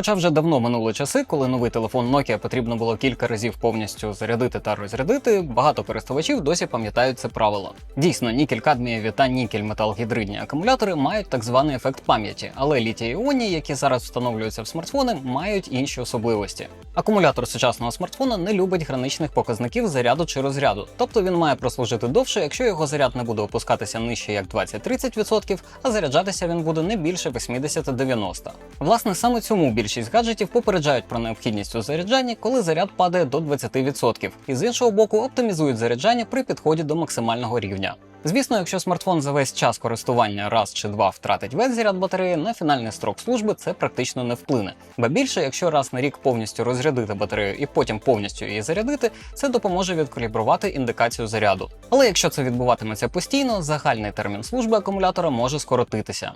Хоча вже давно минули часи, коли новий телефон Nokia потрібно було кілька разів повністю зарядити та розрядити, багато користувачів досі пам'ятають це правило. Дійсно, нікель кадмієві та нікель металгідридні акумулятори мають так званий ефект пам'яті, але літій-іонні, які зараз встановлюються в смартфони, мають інші особливості. Акумулятор сучасного смартфона не любить граничних показників заряду чи розряду, тобто він має прослужити довше, якщо його заряд не буде опускатися нижче як 20-30%, а заряджатися він буде не більше 80-90%. Власне, саме цьому більшість гаджетів попереджають про необхідність у заряджанні, коли заряд падає до 20%, і з іншого боку оптимізують заряджання при підході до максимального рівня. Звісно, якщо смартфон за весь час користування раз чи два втратить весь заряд батареї, на фінальний строк служби це практично не вплине. Ба більше, якщо раз на рік повністю розрядити батарею і потім повністю її зарядити, це допоможе відкалібрувати індикацію заряду. Але якщо це відбуватиметься постійно, загальний термін служби акумулятора може скоротитися.